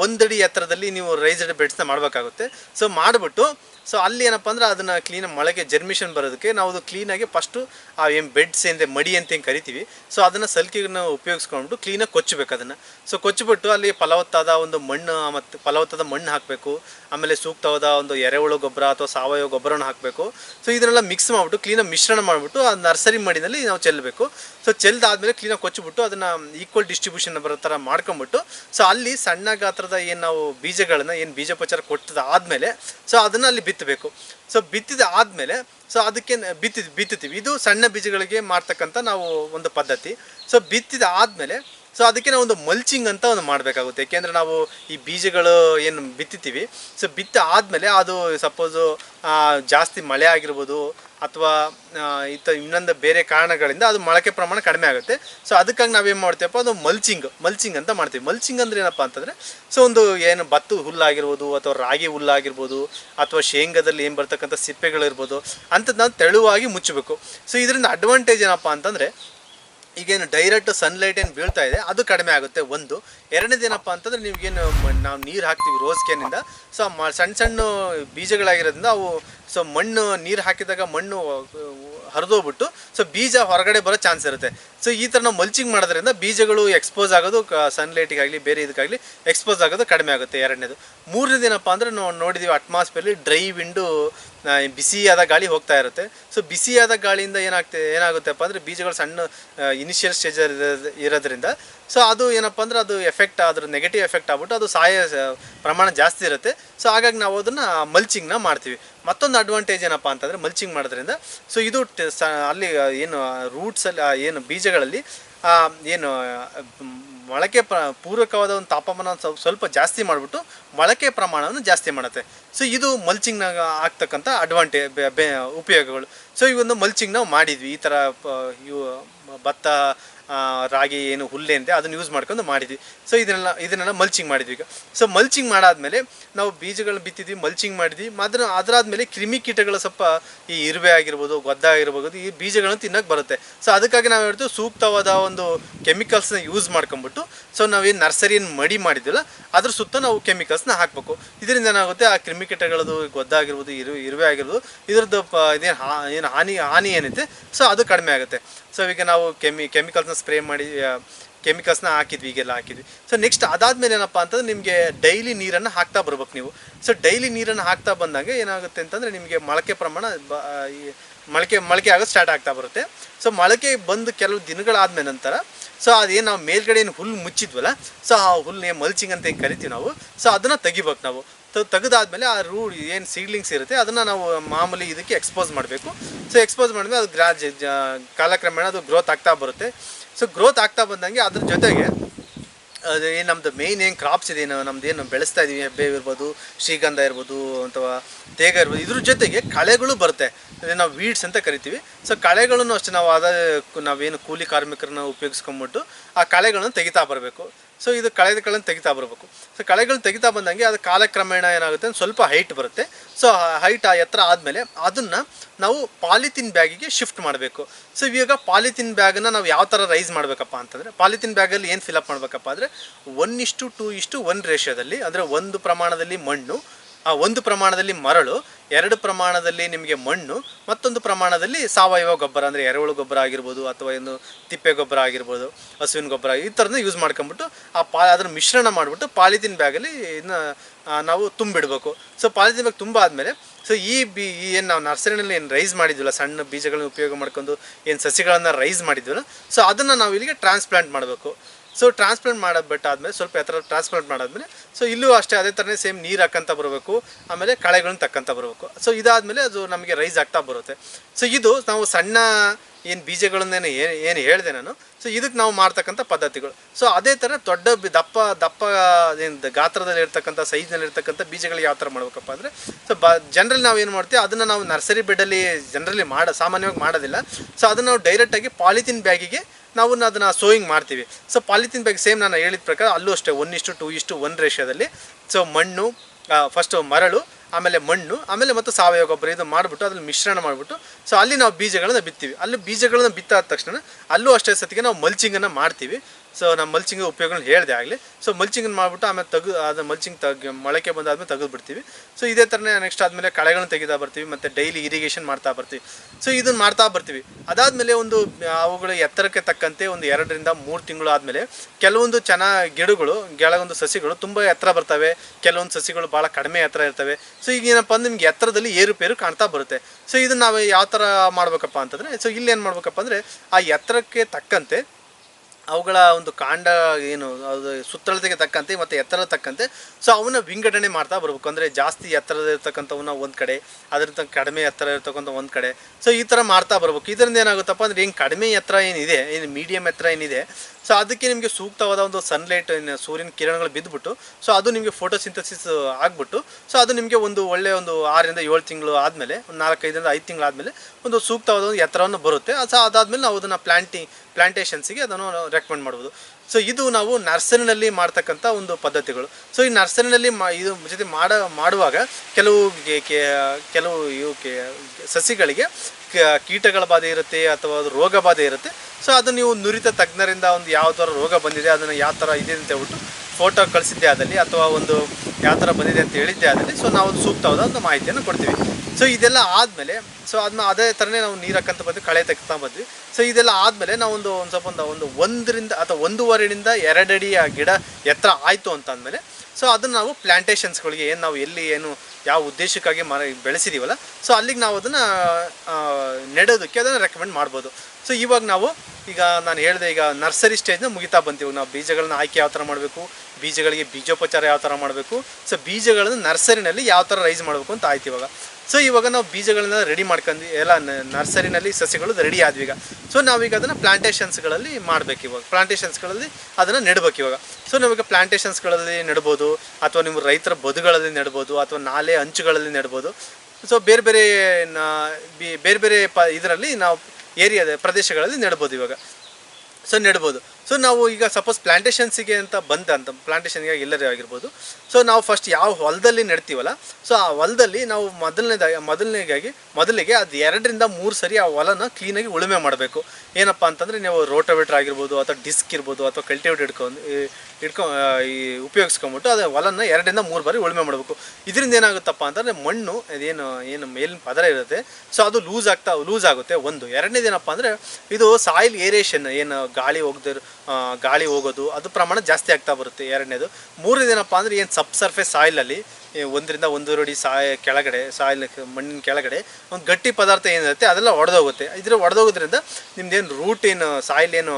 ಒಂದಡಿ ಎತ್ತರದಲ್ಲಿ ನೀವು ರೈಸ್ಡ್ ಬೆಡ್ಸ್ನ ಮಾಡಬೇಕಾಗುತ್ತೆ. ಸೊ ಮಾಡಿಬಿಟ್ಟು ಸೊ ಅಲ್ಲಿ ಏನಪ್ಪ ಅಂದ್ರೆ ಅದನ್ನು ಕ್ಲೀನಾಗಿ ಮೊಳಗೆ ಜರ್ಮಿಷನ್ ಬರೋದಕ್ಕೆ ನಾವು ಅದು ಕ್ಲೀನಾಗಿ ಫಸ್ಟು ಆ, ಏನು ಬೆಡ್ಸ್ ಏನಿದೆ, ಮಡಿ ಅಂತ ಏನು ಕರಿತೀವಿ. ಸೊ ಅದನ್ನು ಸಲ್ಕಿನ ಉಪಯೋಗಿಸ್ಕೊಂಡ್ಬಿಟ್ಟು ಕ್ಲೀನಾಗಿ ಕೊಚ್ಚಬೇಕು ಅದನ್ನು. ಸೊ ಕೊಚ್ಚಿಬಿಟ್ಟು ಅಲ್ಲಿ ಫಲವತ್ತಾದ ಒಂದು ಮಣ್ಣು ಮತ್ತು ಫಲವತ್ತಾದ ಮಣ್ಣು ಹಾಕಬೇಕು. ಆಮೇಲೆ ಸೂಕ್ತವಾದ ಒಂದು ಎರೆಹುಳು ಗೊಬ್ಬರ ಅಥವಾ ಸಾವಯವ ಗೊಬ್ಬರನ ಹಾಕಬೇಕು. ಸೊ ಇದನ್ನೆಲ್ಲ ಮಿಕ್ಸ್ ಮಾಡಿಬಿಟ್ಟು ಕ್ಲೀನಾಗಿ ಮಿಶ್ರಣ ಮಾಡಿಬಿಟ್ಟು, ಆ ನರ್ಸರಿ ಮಡಿನಲ್ಲಿ ನಾವು ಚೆಲ್ಲಬೇಕು ಸೊ ಚೆಲ್ದಾದ್ಮೇಲೆ ಕ್ಲೀನಾಗಿ ಕೊಚ್ಚಿಬಿಟ್ಟು, ಅದನ್ನು ಈಕ್ವಲ್ ಡಿಸ್ಟ್ರಿಬ್ಯೂಷನ್ ಬರೋ ಥರ ಮಾಡ್ಕೊಂಬಿಟ್ಟು ಸೊ ಅಲ್ಲಿ ಸಣ್ಣ ಗಾತ್ರದ ಏನು ನಾವು ಬೀಜಗಳನ್ನ, ಏನು ಬೀಜೋಪಚಾರ ಕೊಟ್ಟದ ಆದಮೇಲೆ ಸೊ ಅದನ್ನು ಅಲ್ಲಿ ಬಿತ್ತಬೇಕು. ಸೊ ಬಿತ್ತಿದ ಆದಮೇಲೆ ಸೊ ಅದಕ್ಕೆ ಬಿತ್ತಿ ಬಿತ್ತುತ್ತೀವಿ. ಇದು ಸಣ್ಣ ಬೀಜಗಳಿಗೆ ಮಾಡ್ತಕ್ಕಂಥ ನಾವು ಒಂದು ಪದ್ಧತಿ. ಸೊ ಬಿತ್ತಿದ ಆದಮೇಲೆ ಸೊ ಅದಕ್ಕೆ ನಾವು ಒಂದು ಮಲ್ಚಿಂಗ್ ಅಂತ ಒಂದು ಮಾಡಬೇಕಾಗುತ್ತೆ. ಯಾಕೆಂದರೆ ನಾವು ಈ ಬೀಜಗಳು ಏನು ಬಿತ್ತುತ್ತೀವಿ. ಸೊ ಬಿತ್ತ ಆದಮೇಲೆ ಅದು ಸಪೋಸು ಜಾಸ್ತಿ ಮಳೆ ಆಗಿರ್ಬೋದು ಅಥವಾ ಇತ್ತ ಇನ್ನೊಂದು ಬೇರೆ ಕಾರಣಗಳಿಂದ ಅದು ಮೊಳಕೆ ಪ್ರಮಾಣ ಕಡಿಮೆ ಆಗುತ್ತೆ. ಸೊ ಅದಕ್ಕಾಗಿ ನಾವೇನು ಮಾಡ್ತೀವಪ್ಪ? ಅದು ಮಲ್ಚಿಂಗ್ ಮಲ್ಚಿಂಗ್ ಅಂತ ಮಾಡ್ತೀವಿ. ಮಲ್ಚಿಂಗ್ ಅಂದರೆ ಏನಪ್ಪ ಅಂತಂದರೆ ಸೊ ಒಂದು ಏನು ಭತ್ತು ಹುಲ್ಲಾಗಿರ್ಬೋದು ಅಥವಾ ರಾಗಿ ಹುಲ್ಲಾಗಿರ್ಬೋದು ಅಥವಾ ಶೇಂಗಾದಲ್ಲಿ ಏನು ಬರ್ತಕ್ಕಂಥ ಸಿಪ್ಪೆಗಳಿರ್ಬೋದು ಅಂಥದ್ದು ನಾವು ತೆಳುವಾಗಿ ಮುಚ್ಚಬೇಕು. ಸೊ ಇದರಿಂದ ಅಡ್ವಾಂಟೇಜ್ ಏನಪ್ಪ ಅಂತಂದರೆ ಈಗೇನು ಡೈರೆಕ್ಟ್ ಸನ್ಲೈಟ್ ಏನು ಬೀಳ್ತಾ ಇದೆ, ಅದು ಕಡಿಮೆ ಆಗುತ್ತೆ. ಒಂದು. ಎರಡನೇದೇನಪ್ಪ ಅಂತಂದ್ರೆ ನಿಮಗೇನು ನಾವು ನೀರು ಹಾಕ್ತೀವಿ ರೋಸ್ ಕೇನಿಂದ ಸೊ ಮ ಸಣ್ಣ ಸಣ್ಣ ಬೀಜಗಳಾಗಿರೋದ್ರಿಂದ ಅವು ಸೊ ಮಣ್ಣು, ನೀರು ಹಾಕಿದಾಗ ಮಣ್ಣು ಹರಿದೋಗ್ಬಿಟ್ಟು ಸೊ ಬೀಜ ಹೊರಗಡೆ ಬರೋ ಚಾನ್ಸ್ ಇರುತ್ತೆ. ಸೊ ಈ ಥರ ನಾವು ಮಲ್ಚಿಂಗ್ ಮಾಡೋದ್ರಿಂದ ಬೀಜಗಳು ಎಕ್ಸ್ಪೋಸ್ ಆಗೋದು ಸನ್ಲೈಟಿಗಾಗಲಿ ಬೇರೆ ಇದಕ್ಕಾಗಲಿ ಎಕ್ಸ್ಪೋಸ್ ಆಗೋದು ಕಡಿಮೆ ಆಗುತ್ತೆ ಎರಡನೇದು. ಮೂರನೇ ದಿನಪ್ಪ ಅಂದರೆ ನಾವು ನೋಡಿದ್ದೀವಿ ಅಟ್ಮಾಸ್ಫಿಯರ್ಲಿ ಡ್ರೈ ವಿಂಡು ಬಿಸಿಯಾದ ಗಾಳಿ ಹೋಗ್ತಾ ಇರುತ್ತೆ. ಸೊ ಬಿಸಿಯಾದ ಗಾಳಿಯಿಂದ ಏನಾಗ್ತದೆ ಏನಾಗುತ್ತೆಪ್ಪ ಅಂದರೆ ಬೀಜಗಳು ಸಣ್ಣ ಇನಿಷಿಯಲ್ ಸ್ಟೇಜ್ ಇರೋದ್ರಿಂದ. ಸೊ ಅದು ಏನಪ್ಪ ಅಂದ್ರೆ ಅದು ಎಫೆಕ್ಟ್ ಅದ್ರ ನೆಗೆಟಿವ್ ಎಫೆಕ್ಟ್ ಆಗ್ಬಿಟ್ಟು ಅದು ಸಾಯ ಪ್ರಮಾಣ ಜಾಸ್ತಿ ಇರುತ್ತೆ. ಸೊ ಹಾಗಾಗಿ ನಾವು ಅದನ್ನು ಮಲ್ಚಿಂಗ್ನ ಮಾಡ್ತೀವಿ. ಮತ್ತೊಂದು ಅಡ್ವಾಂಟೇಜ್ ಏನಪ್ಪ ಅಂತಂದರೆ ಮಲ್ಚಿಂಗ್ ಮಾಡೋದ್ರಿಂದ. ಸೊ ಇದು ಅಲ್ಲಿ ಏನು ರೂಟ್ಸಲ್ಲಿ ಏನು ಬೀಜಗಳಲ್ಲಿ ಏನು ಮೊಳಕೆ ಪ್ರ, ಪೂರಕವಾದ ಒಂದು ತಾಪಮಾನ ಸ್ವಲ್ಪ ಸ್ವಲ್ಪ ಜಾಸ್ತಿ ಮಾಡಿಬಿಟ್ಟು ಮೊಳಕೆ ಪ್ರಮಾಣವನ್ನು ಜಾಸ್ತಿ ಮಾಡುತ್ತೆ. ಸೊ ಇದು ಮಲ್ಚಿಂಗ್ನಾಗ ಆಗ್ತಕ್ಕಂಥ ಅಡ್ವಾಂಟೇ ಬೆ ಉಪಯೋಗಗಳು. ಸೊ ಈ ಒಂದು ಮಲ್ಚಿಂಗ್ ನಾವು ಮಾಡಿದ್ವಿ. ಈ ಥರ ಇವು ಭತ್ತ ರಾಗಿ ಏನು ಹುಲ್ಲೇಂತೆ ಅದನ್ನು ಯೂಸ್ ಮಾಡ್ಕೊಂಡು ಮಾಡಿದ್ವಿ. ಸೊ ಇದನ್ನೆಲ್ಲ ಇದನ್ನೆಲ್ಲ ಮಲ್ಚಿಂಗ್ ಮಾಡಿದ್ವಿ ಈಗ. ಸೊ ಮಲ್ಚಿಂಗ್ ಮಾಡಾದ್ಮೇಲೆ ನಾವು ಬೀಜಗಳು ಬಿತ್ತಿದ್ವಿ ಮಲ್ಚಿಂಗ್ ಮಾಡಿದ್ವಿ. ಅದ್ರ ಅದರಾದ್ಮೇಲೆ ಕ್ರಿಮಿಕೀಟಗಳು ಸ್ವಲ್ಪ ಈ ಇರುವೆ ಆಗಿರ್ಬೋದು, ಗೊದ್ದ ಆಗಿರ್ಬೋದು, ಈ ಬೀಜಗಳನ್ನು ತಿನ್ನಕ್ಕೆ ಬರುತ್ತೆ. ಸೊ ಅದಕ್ಕಾಗಿ ನಾವು ಹೇಳ್ತೀವಿ ಸೂಕ್ತವಾದ ಒಂದು ಕೆಮಿಕಲ್ಸ್ನ ಯೂಸ್ ಮಾಡ್ಕೊಂಬಿಟ್ಟು ಸೊ ನಾವೇನು ನರ್ಸರಿಯನ್ನು ಮಡಿ ಮಾಡಿದ್ದಿಲ್ಲ ಅದ್ರ ಸುತ್ತ ನಾವು ಕೆಮಿಕಲ್ಸ್ನ ಹಾಕಬೇಕು. ಇದರಿಂದ ಏನಾಗುತ್ತೆ, ಆ ಕ್ರಿಮಿಕೀಟಗಳದು ಗೊದ್ದ ಆಗಿರ್ಬೋದು, ಇರು, ಇರುವೆ ಆಗಿರ್ಬೋದು, ಇದ್ರದ್ದು ಇದೇನು ಏನು ಹಾನಿ ಹಾನಿ ಏನೈತೆ ಸೊ ಅದು ಕಡಿಮೆ ಆಗುತ್ತೆ. ಸೊ ಈಗ ನಾವು ಕೆಮಿ ಕೆಮಿಕಲ್ಸ್ನ ಸ್ಪ್ರೇ ಮಾಡಿ ಕೆಮಿಕಲ್ಸ್ನ ಹಾಕಿದ್ವಿ, ಈಗೆಲ್ಲ ಹಾಕಿದ್ವಿ. ಸೊ ನೆಕ್ಸ್ಟ್ ಅದಾದಮೇಲೆ ಏನಪ್ಪ ಅಂತಂದ್ರೆ ನಿಮಗೆ ಡೈಲಿ ನೀರನ್ನು ಹಾಕ್ತಾ ಬರ್ಬೇಕು ನೀವು. ಸೊ ಡೈಲಿ ನೀರನ್ನು ಹಾಕ್ತಾ ಬಂದಾಗ ಏನಾಗುತ್ತೆ ಅಂತಂದರೆ ನಿಮಗೆ ಮೊಳಕೆ ಪ್ರಮಾಣ ಮೊಳಕೆ ಮೊಳಕೆ ಆಗೋದು ಸ್ಟಾರ್ಟ್ ಆಗ್ತಾ ಬರುತ್ತೆ. ಸೊ ಮೊಳಕೆ ಬಂದು ಕೆಲವು ದಿನಗಳಾದ್ಮೇಲೆ ನಂತರ ಸೊ ಅದೇನು ನಾವು ಮೇಲ್ಗಡೆ ಏನು ಹುಲ್ಲು ಮುಚ್ಚಿದ್ವಲ್ಲ ಸೊ ಆ ಹುಲ್ಲು ಮಲ್ಚಿಂಗ್ ಅಂತ ಏನು ಕರಿತೀವಿ ನಾವು ಸೊ ಅದನ್ನು ತೆಗಿಬೇಕು ನಾವು. ತೆಗೆದಾದ್ಮೇಲೆ ಆ ರೂ ಏನು ಸೀಡ್ಲಿಂಗ್ಸ್ ಇರುತ್ತೆ, ಅದನ್ನು ನಾವು ಮಾಮೂಲಿ ಇದಕ್ಕೆ ಎಕ್ಸ್ಪೋಸ್ ಮಾಡಬೇಕು. ಸೊ ಎಕ್ಸ್ಪೋಸ್ ಮಾಡಿದ್ಮೇಲೆ ಅದು ಗ್ರಾ ಕಾಲಕ್ರಮೇಣ ಅದು ಗ್ರೋತ್ ಆಗ್ತಾ ಬರುತ್ತೆ. ಸೊ ಗ್ರೋತ್ ಆಗ್ತಾ ಬಂದಂಗೆ ಅದ್ರ ಜೊತೆಗೆ ಏನು ನಮ್ಮದು ಮೇಯ್ನ್ ಏನು ಕ್ರಾಪ್ಸ್ ಇದೆ ಏನು ನಮ್ದು ಏನು ಬೆಳೆಸ್ತಾ ಇದೀವಿ ಬೇವು ಇರ್ಬೋದು, ಶ್ರೀಗಂಧ ಇರ್ಬೋದು, ಅಥವಾ ತೇಗ ಇರ್ಬೋದು, ಇದ್ರ ಜೊತೆಗೆ ಕಳೆಗಳು ಬರುತ್ತೆ. ಅದೇ ನಾವು ವೀಡ್ಸ್ ಅಂತ ಕರಿತೀವಿ. ಸೊ ಕಳೆಗಳನ್ನು ಅಷ್ಟೇ ನಾವು ಅದ ನಾವೇನು ಕೂಲಿ ಕಾರ್ಮಿಕರನ್ನ ಉಪಯೋಗಿಸ್ಕೊಂಬಿಟ್ಟು ಆ ಕಳೆಗಳನ್ನು ತೆಗಿತಾ ಬರಬೇಕು. ಸೊ ಇದು ಕಳೆಗಳನ್ನು ತೆಗಿತಾ ಬರಬೇಕು. ಸೊ ಕಳೆಗಳನ್ನ ತೆಗಿತಾ ಬಂದಂಗೆ ಅದು ಕಾಲಕ್ರಮೇಣ ಏನಾಗುತ್ತೆ ಸ್ವಲ್ಪ ಹೈಟ್ ಬರುತ್ತೆ. ಸೊ ಹೈಟ್ ಆ ಎತ್ತರ ಆದಮೇಲೆ ಅದನ್ನು ನಾವು ಪಾಲಿಥಿನ್ ಬ್ಯಾಗಿಗೆ ಶಿಫ್ಟ್ ಮಾಡಬೇಕು. ಸೊ ಇವಾಗ ಪಾಲಿಥಿನ್ ಬ್ಯಾಗನ್ನು ನಾವು ಯಾವ ಥರ ರೈಸ್ ಮಾಡಬೇಕಪ್ಪ ಅಂತಂದರೆ, ಪಾಲಿಥಿನ್ ಬ್ಯಾಗಲ್ಲಿ ಏನು ಫಿಲಪ್ ಮಾಡಬೇಕಪ್ಪ ಅಂದರೆ ಒನ್ ಇಷ್ಟು ಟು ಇಷ್ಟು ಒನ್ ರೇಷಿಯೋದಲ್ಲಿ ಅಂದರೆ ಒಂದು ಪ್ರಮಾಣದಲ್ಲಿ ಮಣ್ಣು, ಆ ಒಂದು ಪ್ರಮಾಣದಲ್ಲಿ ಮರಳು, ಎರಡು ಪ್ರಮಾಣದಲ್ಲಿ ನಿಮಗೆ ಮಣ್ಣು, ಮತ್ತೊಂದು ಪ್ರಮಾಣದಲ್ಲಿ ಸಾವಯವ ಗೊಬ್ಬರ, ಅಂದರೆ ಎರೆಹುಳು ಗೊಬ್ಬರ ಆಗಿರ್ಬೋದು, ಅಥವಾ ಏನು ತಿಪ್ಪೆ ಗೊಬ್ಬರ ಆಗಿರ್ಬೋದು, ಹಸುವಿನ ಗೊಬ್ಬರ, ಈ ಥರದ್ದು ಯೂಸ್ ಮಾಡ್ಕೊಂಬಿಟ್ಟು ಆ ಪಾ ಅದರ ಮಿಶ್ರಣ ಮಾಡಿಬಿಟ್ಟು ಪಾಲಿಥಿನ್ ಬ್ಯಾಗಲ್ಲಿ ಇದನ್ನ ನಾವು ತುಂಬಿಡಬೇಕು. ಸೊ ಪಾಲಿಥಿನ್ ಬ್ಯಾಗ್ ತುಂಬ ಆದಮೇಲೆ ಸೊ ಈ ಬಿ, ಈ ಏನು ನಾವು ನರ್ಸರಿನಲ್ಲಿ ಏನು ರೈಸ್ ಮಾಡಿದ್ವಲ್ಲ, ಸಣ್ಣ ಬೀಜಗಳನ್ನ ಉಪಯೋಗ ಮಾಡ್ಕೊಂಡು, ಏನು ಸಸಿಗಳನ್ನು ರೈಸ್ ಮಾಡಿದ್ವಲ್ಲ ಸೊ ಅದನ್ನು ನಾವು ಇಲ್ಲಿಗೆ ಟ್ರಾನ್ಸ್ಪ್ಲಾಂಟ್ ಮಾಡಬೇಕು. ಸೊ ಟ್ರಾನ್ಸ್ಪ್ಲಾಂಟ್ ಮಾಡೋದು ಬಿಟ್ಟಾದ್ಮೇಲೆ ಸ್ವಲ್ಪ ಎತ್ತರ ಟ್ರಾನ್ಸ್ಪ್ಲಾಂಟ್ ಮಾಡಾದ್ಮೇಲೆ ಸೊ ಇಲ್ಲೂ ಅಷ್ಟೇ ಅದೇ ಥರನೇ ಸೇಮ್ ನೀರು ಹಾಕಂತ ಬರಬೇಕು, ಆಮೇಲೆ ಕಳೆಗಳನ್ನ ತಕ್ಕಂತ ಬರಬೇಕು. ಸೊ ಇದಾದಮೇಲೆ ಅದು ನಮಗೆ ರೈಸ್ ಆಗ್ತಾ ಬರುತ್ತೆ. ಸೊ ಇದು ನಾವು ಸಣ್ಣ ಏನು ಬೀಜಗಳನ್ನೇನು ಏನು ಏನು ಹೇಳಿದೆ ನಾನು. ಸೊ ಇದಕ್ಕೆ ನಾವು ಮಾಡ್ತಕ್ಕಂಥ ಪದ್ಧತಿಗಳು. ಸೊ ಅದೇ ಥರ ದೊಡ್ಡ ದಪ್ಪ ದಪ್ಪ ಏನು ಗಾತ್ರದಲ್ಲಿ ಇರ್ತಕ್ಕಂಥ ಸೈಜ್ನಲ್ಲಿ ಇರ್ತಕ್ಕಂಥ ಬೀಜಗಳಿಗೆ ಯಾವ ಥರ ಮಾಡ್ಬೇಕಪ್ಪ ಅಂದರೆ ಸೊ ಬ ಜನ್ರಲ್ಲಿ ನಾವು ಏನು ಮಾಡ್ತೀವಿ, ಅದನ್ನು ನಾವು ನರ್ಸರಿ ಬೆಡ್ಡಲ್ಲಿ ಜನರಲಿ ಮಾಡ, ಸಾಮಾನ್ಯವಾಗಿ ಮಾಡೋದಿಲ್ಲ. ಸೊ ಅದನ್ನು ನಾವು ಡೈರೆಕ್ಟಾಗಿ ಪಾಲಿಥಿನ್ ಬ್ಯಾಗಿಗೆ ನಾವು ಅದನ್ನು ಸೋಯಿಂಗ್ ಮಾಡ್ತೀವಿ. ಸೊ ಪಾಲಿಥಿನ್ ಬ್ಯಾಗ್ ಸೇಮ್ ನಾನು ಹೇಳಿದ ಪ್ರಕಾರ ಅಲ್ಲೂ ಅಷ್ಟೇ ಒನ್ ಇಷ್ಟು ಟೂ ಇಷ್ಟು ಒನ್ ರೇಷಿಯೋದಲ್ಲಿ ಸೊ ಮಣ್ಣು ಫಸ್ಟು ಮರಳು, ಆಮೇಲೆ ಮಣ್ಣು, ಆಮೇಲೆ ಮತ್ತು ಸಾವಯವ ಗೊಬ್ಬರ ಇದು ಮಾಡಿಬಿಟ್ಟು ಅದ್ರಲ್ಲಿ ಮಿಶ್ರಣ ಮಾಡಿಬಿಟ್ಟು ಸೊ ಅಲ್ಲಿ ನಾವು ಬೀಜಗಳನ್ನು ಬಿತ್ತೀವಿ. ಅಲ್ಲಿ ಬೀಜಗಳನ್ನು ಬಿತ್ತಾದ ತಕ್ಷಣ ಅಲ್ಲೂ ಅಷ್ಟೇ ಸತಿಗೆ ನಾವು ಮಲ್ಚಿಂಗನ್ನು ಮಾಡ್ತೀವಿ. ಸೊ ನಮ್ಮ ಮಲ್ಚಿಂಗ್ ಉಪಯೋಗಗಳನ್ನ ಹೇಳಿದೆ ಆಗಲಿ. ಸೊ ಮಲ್ಚಿಂಗನ್ನು ಮಾಡಿಬಿಟ್ಟು ಆಮೇಲೆ ತೆಗೆದು ಅದು ಮಲ್ಚಿಂಗ್ ತೆಗ್, ಮೊಳಕೆ ಬಂದಾದ್ಮೇಲೆ ತೆಗೆದು ಬಿಡ್ತೀವಿ. ಸೊ ಇದೇ ಥರನೇ ನೆಕ್ಸ್ಟ್ ಆದಮೇಲೆ ಕಳೆಗಳನ್ನ ತೆಗಿತಾ ಬರ್ತೀವಿ, ಮತ್ತು ಡೈಲಿ ಇರಿಗೇಷನ್ ಮಾಡ್ತಾ ಬರ್ತೀವಿ. ಸೊ ಇದನ್ನು ಮಾಡ್ತಾ ಬರ್ತೀವಿ. ಅದಾದಮೇಲೆ ಒಂದು ಅವುಗಳ ಎತ್ತರಕ್ಕೆ ತಕ್ಕಂತೆ ಒಂದು ಎರಡರಿಂದ ಮೂರು ತಿಂಗಳು ಆದಮೇಲೆ ಕೆಲವೊಂದು ಚೆನ್ನಾಗಿ ಗಿಡಗಳು ಕೆಲವೊಂದು ಸಸಿಗಳು ತುಂಬ ಎತ್ತರ ಬರ್ತವೆ. ಕೆಲವೊಂದು ಸಸಿಗಳು ಭಾಳ ಕಡಿಮೆ ಎತ್ತರ ಇರ್ತವೆ. ಸೊ ಈಗ ಏನಪ್ಪ ಅಂದ್ರೆ ನಿಮ್ಗೆ ಎತ್ತರದಲ್ಲಿ ಏರುಪೇರು ಕಾಣ್ತಾ ಬರುತ್ತೆ. ಸೊ ಇದನ್ನು ನಾವು ಯಾವ ಥರ ಮಾಡ್ಬೇಕಪ್ಪ ಅಂತಂದರೆ ಸೊ ಇಲ್ಲಿ ಏನು ಮಾಡ್ಬೇಕಪ್ಪ ಅಂದರೆ, ಆ ಎತ್ತರಕ್ಕೆ ತಕ್ಕಂತೆ ಅವುಗಳ ಒಂದು ಕಾಂಡ ಏನು, ಅದು ಸುತ್ತಳತೆಗೆ ತಕ್ಕಂತೆ ಮತ್ತು ಎತ್ತರ ತಕ್ಕಂತೆ. ಸೊ ಅವನ್ನ ವಿಂಗಡಣೆ ಮಾಡ್ತಾ ಬರಬೇಕು. ಅಂದರೆ ಜಾಸ್ತಿ ಎತ್ತರದ ಇರ್ತಕ್ಕಂಥವನ್ನ ಒಂದು ಕಡೆ ಅದರ ಕಡಿಮೆ ಎತ್ತರ ಇರ್ತಕ್ಕಂಥ ಒಂದು ಕಡೆ. ಸೊ ಈ ಥರ ಮಾಡ್ತಾ ಬರಬೇಕು. ಇದರಿಂದ ಏನಾಗುತ್ತಪ್ಪ ಅಂದರೆ, ಏನು ಕಡಿಮೆ ಎತ್ತರ ಏನಿದೆ, ಏನು ಮೀಡಿಯಮ್ ಎತ್ತರ ಏನಿದೆ ಸೊ ಅದಕ್ಕೆ ನಿಮಗೆ ಸೂಕ್ತವಾದ ಒಂದು ಸನ್ಲೈಟ್ ಸೂರ್ಯನ ಕಿರಣಗಳು ಬಿದ್ದುಬಿಟ್ಟು ಸೊ ಅದು ನಿಮಗೆ ಫೋಟೋಸಿಂಥಸಿಸ್ ಆಗಿಬಿಟ್ಟು ಸೊ ಅದು ನಿಮಗೆ ಒಂದು ಒಳ್ಳೆಯ ಒಂದು ಆರರಿಂದ ಏಳು ತಿಂಗಳು ಆದಮೇಲೆ, ಒಂದು ನಾಲ್ಕೈದರಿಂದ ಐದು ತಿಂಗಳು ಆದಮೇಲೆ ಒಂದು ಸೂಕ್ತವಾದ ಒಂದು ಎತ್ತರವನ್ನು ಬರುತ್ತೆ. ಸೊ ಅದಾದಮೇಲೆ ನಾವು ಅದನ್ನು ಪ್ಲಾಂಟಿ ಪ್ಲ್ಯಾಂಟೇಷನ್ಸಿಗೆ ಅದನ್ನು ರೆಕಮೆಂಡ್ ಮಾಡ್ಬೋದು. ಸೊ ಇದು ನಾವು ನರ್ಸರಿನಲ್ಲಿ ಮಾಡ್ತಕ್ಕಂಥ ಒಂದು ಪದ್ಧತಿಗಳು. ಸೊ ಈ ನರ್ಸರಿನಲ್ಲಿ ಮಾ, ಇದು ಜೊತೆ ಮಾಡ, ಮಾಡುವಾಗ ಕೆಲವು ಕೆಲವು ಇವು ಸಸಿಗಳಿಗೆ ಕೀಟಗಳ ಬಾಧೆ ಇರುತ್ತೆ ಅಥವಾ ಅದು ರೋಗ ಬಾಧೆ ಇರುತ್ತೆ. ಸೊ ಅದು ನೀವು ನುರಿತ ತಜ್ಞರಿಂದ ಒಂದು ಯಾವ ಥರ ರೋಗ ಬಂದಿದೆ, ಅದನ್ನು ಯಾವ ಥರ ಇದೆ ಅಂತ ಹೇಳ್ಬಿಟ್ಟು ಫೋಟೋ ಕಳಿಸಿದ್ದೆ ಅದಲ್ಲಿ ಅಥವಾ ಒಂದು ಯಾವ ಥರ ಬಂದಿದೆ ಅಂತ ಹೇಳಿದ್ದೆ ಅದರಲ್ಲಿ. ಸೊ ನಾವು ಸೂಕ್ತವಾದ ಒಂದು ಮಾಹಿತಿಯನ್ನು ಕೊಡ್ತೀವಿ. ಸೊ ಇದೆಲ್ಲ ಆದಮೇಲೆ ಸೊ ಅದನ್ನ ಅದೇ ಥರನೇ ನಾವು ನೀರು ಹಾಕಂತ ಬಂದ್ವಿ ಕಳೆ ತೆಗ್ತಾ ಬಂದ್ವಿ. ಸೊ ಇದೆಲ್ಲ ಆದಮೇಲೆ ನಾವು ಒಂದು ಸ್ವಲ್ಪ ಒಂದು ಒಂದು ಒಂದರಿಂದ ಅಥವಾ ಒಂದೂವರೆಯಿಂದ ಎರಡಡಿಯ ಗಿಡ ಎತ್ತರ ಆಯಿತು ಅಂತ ಅಂದಮೇಲೆ ಸೊ ಅದನ್ನು ನಾವು ಪ್ಲ್ಯಾಂಟೇಷನ್ಸ್ಗಳಿಗೆ ಏನು ನಾವು ಎಲ್ಲಿ ಏನು, ಯಾವ ಉದ್ದೇಶಕ್ಕಾಗಿ ಮರ ಬೆಳೆಸಿದ್ದೀವಲ್ಲ ಸೊ ಅಲ್ಲಿಗೆ ನಾವು ಅದನ್ನು ನೆಡೋದಕ್ಕೆ ಅದನ್ನು ರೆಕಮೆಂಡ್ ಮಾಡ್ಬೋದು. ಸೊ ಇವಾಗ ನಾವು ಈಗ ನಾನು ಹೇಳಿದೆ ಈಗ ನರ್ಸರಿ ಸ್ಟೇಜ್ನ ಮುಗಿತಾ ಬಂತೀವಿ. ನಾವು ಬೀಜಗಳನ್ನ ಆಯ್ಕೆ ಯಾವ ಥರ ಮಾಡಬೇಕು ಬೀಜಗಳಿಗೆ ಬೀಜೋಪಚಾರ ಯಾವ ಥರ ಮಾಡಬೇಕು? ಸೊ ಬೀಜಗಳನ್ನು ನರ್ಸರಿನಲ್ಲಿ ಯಾವ ಥರ ರೈಸ್ ಮಾಡಬೇಕು ಅಂತ ಆಯ್ತು ಇವಾಗ. ಸೊ ಇವಾಗ ನಾವು ಬೀಜಗಳನ್ನ ರೆಡಿ ಮಾಡ್ಕೊಂಡು, ಎಲ್ಲ ನರ್ಸರಿನಲ್ಲಿ ಸಸ್ಯಗಳು ರೆಡಿ ಆದ್ವಿ ಈಗ. ಸೊ ನಾವೀಗ ಅದನ್ನು ಪ್ಲಾಂಟೇಷನ್ಸ್ಗಳಲ್ಲಿ ಮಾಡ್ಬೇಕು ಇವಾಗ. ಪ್ಲಾಂಟೇಷನ್ಸ್ಗಳಲ್ಲಿ ಅದನ್ನು ನೆಡ್ಬೇಕು ಇವಾಗ. ಸೊ ನಾವೀಗ ಪ್ಲಾಂಟೇಷನ್ಸ್ಗಳಲ್ಲಿ ನೆಡ್ಬೋದು, ಅಥವಾ ನಿಮ್ಮ ರೈತರ ಬದುಗಳಲ್ಲಿ ನೆಡ್ಬೋದು, ಅಥವಾ ನಾಲೆ ಅಂಚುಗಳಲ್ಲಿ ನೆಡ್ಬೋದು. ಸೊ ಬೇರೆ ಬೇರೆ ಬೇರೆ ಬೇರೆ ಇದರಲ್ಲಿ ನಾವು ಏರಿಯಾದ ಪ್ರದೇಶಗಳಲ್ಲಿ ನೆಡ್ಬೋದು ಇವಾಗ. ಸೊ ನೆಡ್ಬೋದು. ಸೊ ನಾವು ಈಗ ಸಪೋಸ್ ಪ್ಲಾಂಟೇಷನ್ಸಿಗೆ ಅಂತ ಬಂದ ಅಂತ ಪ್ಲಾಂಟೇಷನ್ಗೆ ಎಲ್ಲರೇ ಆಗಿರ್ಬೋದು. ಸೊ ನಾವು ಫಸ್ಟ್ ಯಾವ ಹೊಲದಲ್ಲಿ ನೆಡ್ತೀವಲ್ಲ ಸೊ ಆ ಹೊಲದಲ್ಲಿ ನಾವು ಮೊದಲನೇದಾಗಿ ಮೊದಲನೇಗಾಗಿ ಮೊದಲಿಗೆ ಅದು ಎರಡರಿಂದ ಮೂರು ಸರಿ ಆ ಹೊಲನ ಕ್ಲೀನಾಗಿ ಉಳುಮೆ ಮಾಡಬೇಕು. ಏನಪ್ಪ ಅಂತಂದರೆ ನೀವು ರೋಟೋವೇಟ್ರ್ ಆಗಿರ್ಬೋದು ಅಥವಾ ಡಿಸ್ಕ್ ಇರ್ಬೋದು ಅಥವಾ ಕಲ್ಟಿವೇಟ್ ಹಿಡ್ಕೊಂಡು ಇಟ್ಕೊ ಈ ಉಪಯೋಗಿಸ್ಕೊಂಬಿಟ್ಟು ಅದೇ ಹೊಲನ ಎರಡರಿಂದ ಮೂರು ಬಾರಿ ಉಳುಮೆ ಮಾಡಬೇಕು. ಇದರಿಂದ ಏನಾಗುತ್ತಪ್ಪ ಅಂತಂದರೆ ಮಣ್ಣು, ಅದೇನು, ಏನು ಮೇಲಿನ ಪದರ ಇರುತ್ತೆ. ಸೊ ಅದು ಲೂಸ್ ಆಗ್ತಾ ಲೂಸ್ ಆಗುತ್ತೆ ಒಂದು. ಎರಡನೇದೇನಪ್ಪ ಅಂದರೆ ಇದು ಸಾಯಿಲ್ ಏರಿಯೇಷನ್ ಏನು ಗಾಳಿ ಹೋಗದಿರೋ ಗಾಳಿ ಹೋಗೋದು, ಅದು ಪ್ರಮಾಣ ಜಾಸ್ತಿ ಆಗ್ತಾ ಬರುತ್ತೆ. ಎರಡನೇದು ಮೂರನೇದೇನಪ್ಪ ಅಂದರೆ ಏನು ಸಬ್ ಸರ್ಫೇಸ್ ಸಾಯಿಲಲ್ಲಿ ಒಂದರಿಂದ ಒಂದೂವರೆ ಅಡಿ ಸಾಯ, ಕೆಳಗಡೆ ಸಾಯಿಲ್ ಮಣ್ಣಿನ ಕೆಳಗಡೆ ಒಂದು ಗಟ್ಟಿ ಪದಾರ್ಥ ಏನಿರುತ್ತೆ, ಅದೆಲ್ಲ ಒಡೆದೋಗುತ್ತೆ. ಇದ್ರ ಒಡೆದೋಗೋದ್ರಿಂದ ನಿಮ್ದೇನು ರೂಟ್ ಏನು ಸಾಯಿಲ್ ಏನು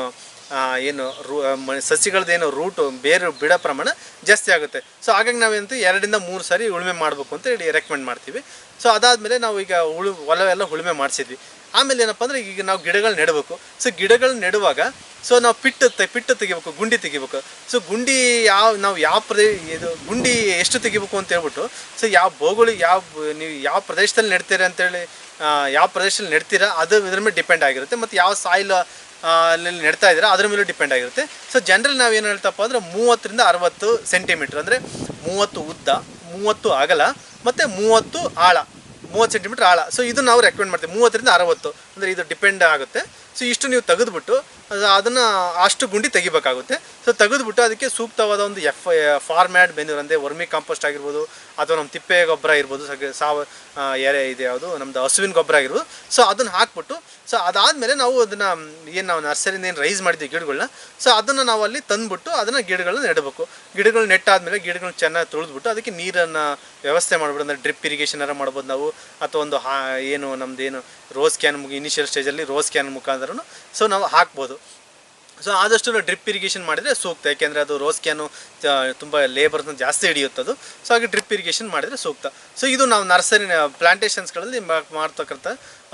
ಏನು ರೂ ಮ- ಸಸಿಗಳದ್ದೇನು ರೂಟು ಬೇರು, ಬಿಡೋ ಪ್ರಮಾಣ ಜಾಸ್ತಿ ಆಗುತ್ತೆ. ಸೊ ಹಾಗಾಗಿ ನಾವೇಂತ ಎರಡರಿಂದ ಮೂರು ಸಾರಿ ಉಳುಮೆ ಮಾಡಬೇಕು ಅಂತ ಹೇಳಿ ರೆಕಮೆಂಡ್ ಮಾಡ್ತೀವಿ. ಸೊ ಅದಾದಮೇಲೆ ನಾವು ಈಗ ಉಳು ಹೊಲವೆಲ್ಲ ಉಳುಮೆ ಮಾಡಿಸಿದ್ವಿ. ಆಮೇಲೆ ಏನಪ್ಪ ಅಂದರೆ ಈಗ ನಾವು ಗಿಡಗಳು ನೆಡಬೇಕು. ಸೊ ಗಿಡಗಳು ನೆಡುವಾಗ ಸೊ ನಾವು ಪಿಟ್ಟು ಪಿಟ್ಟು ತೆಗಿಬೇಕು, ಗುಂಡಿ ತೆಗಿಬೇಕು. ಸೊ ಗುಂಡಿ ಯಾವ, ನಾವು ಯಾವ ಪ್ರದೇ, ಇದು ಗುಂಡಿ ಎಷ್ಟು ತೆಗಿಬೇಕು ಅಂತ ಹೇಳ್ಬಿಟ್ಟು ಸೊ ಯಾವ ಭೌಗೋಳಿಕ ಯಾವ ನೀವು ಯಾವ ಪ್ರದೇಶದಲ್ಲಿ ನೆಡ್ತೀರಾ ಅಂತೇಳಿ ಯಾವ ಪ್ರದೇಶದಲ್ಲಿ ನೆಡ್ತೀರಾ, ಅದು ಇದ್ರ ಮೇಲೆ ಡಿಪೆಂಡ್ ಆಗಿರುತ್ತೆ. ಮತ್ತು ಯಾವ ಸಾಯಿಲ್ ಅಲ್ಲಿ ನೆಡ್ತಾ ಇದ್ದೀರಾ, ಅದ್ರ ಮೇಲೂ ಡಿಪೆಂಡ್ ಆಗಿರುತ್ತೆ. ಸೊ ಜನರಲ್ ನಾವು ಏನು ಹೇಳ್ತಪ್ಪ ಅಂದರೆ ಮೂವತ್ತರಿಂದ ಅರವತ್ತು ಸೆಂಟಿಮೀಟ್ರ್ ಅಂದರೆ ಮೂವತ್ತು ಉದ್ದ, ಮೂವತ್ತು ಅಗಲ, ಮತ್ತು ಮೂವತ್ತು ಆಳ, ಮೂವತ್ತು ಸೆಂಟಿಮೀಟ್ರ್ ಆಳ. ಸೊ ಇದು ನಾವು ರೆಕಮೆಂಡ್ ಮಾಡ್ತೀವಿ, ಮೂವತ್ತರಿಂದ ಅರವತ್ತು. ಅಂದರೆ ಇದು ಡಿಪೆಂಡ್ ಆಗುತ್ತೆ. ಸೊ ಇಷ್ಟು ನೀವು ತೆಗೆದುಬಿಟ್ಟು ಅದನ್ನು ಅಷ್ಟು ಗುಂಡಿ ತೆಗಿಬೇಕಾಗುತ್ತೆ. ಸೊ ತೆಗೆದುಬಿಟ್ಟು ಅದಕ್ಕೆ ಸೂಕ್ತವಾದ ಒಂದು ಎಫ್ ಫಾರ್ಮ್ಯಾಡ್ ಬೆನ್ಯೂರ್ ಅಂದರೆ ವರ್ಮಿ ಕಾಂಪೋಸ್ಟ್ ಆಗಿರ್ಬೋದು, ಅಥವಾ ನಮ್ಮ ತಿಪ್ಪೆ ಗೊಬ್ಬರ ಇರ್ಬೋದು ಸಗ, ಸಾವ ಎರೆ ಇದೆ ಯಾವುದು ನಮ್ಮದು ಹಸುವಿನ ಗೊಬ್ಬರ ಆಗಿರ್ಬೋದು. ಸೊ ಅದನ್ನು ಹಾಕ್ಬಿಟ್ಟು ಸೊ ಅದಾದಮೇಲೆ ನಾವು ಅದನ್ನು, ಏನು ನಾವು ನರ್ಸರಿಯಿಂದ ಏನು ರೈಸ್ ಮಾಡಿದ್ವಿ ಗಿಡಗಳನ್ನ ಸೊ ಅದನ್ನು ನಾವು ಅಲ್ಲಿ ತಂದುಬಿಟ್ಟು ಅದನ್ನು ಗಿಡಗಳನ್ನ ನೆಡಬೇಕು. ಗಿಡಗಳು ನೆಟ್ಟಾದಮೇಲೆ ಗಿಡಗಳನ್ನ ಚೆನ್ನಾಗಿ ತುಳಿದ್ಬಿಟ್ಟು ಅದಕ್ಕೆ ನೀರನ್ನು ವ್ಯವಸ್ಥೆ ಮಾಡ್ಬಿಟ್ಟು ಅಂದರೆ ಡ್ರಿಪ್ ಇರಿಗೇಷನ್ ಮಾಡ್ಬೋದು ನಾವು, ಅಥವಾ ಒಂದು ಹಾ ಏನು, ನಮ್ದು ಏನು ರೋಸ್ ಕ್ಯಾನ್ ಮುಗಿ ಇನಿಷಿಯಲ್ ಸ್ಟೇಜಲ್ಲಿ ರೋಸ್ ಕ್ಯಾನ್ ಮುಖಾಂತರ ಸೊ ನಾವು ಹಾಕ್ಬೋದು. ಸೊ ಆದಷ್ಟು ಡ್ರಿಪ್ ಇರಿಗೇಷನ್ ಮಾಡಿದರೆ ಸೂಕ್ತ. ಯಾಕೆಂದರೆ ಅದು ರೋಸ್ ಕ್ಯಾನು ತುಂಬ ಲೇಬರ್ನ ಜಾಸ್ತಿ ಹಿಡಿಯುತ್ತದು ಸೊ ಹಾಗೆ ಡ್ರಿಪ್ ಇರಿಗೇಷನ್ ಮಾಡಿದರೆ ಸೂಕ್ತ. ಸೊ ಇದು ನಾವು ನರ್ಸರಿ ಪ್ಲಾಂಟೇಷನ್ಸ್ಗಳಲ್ಲಿ ಮಾಡ್ತಕ್ಕಂಥ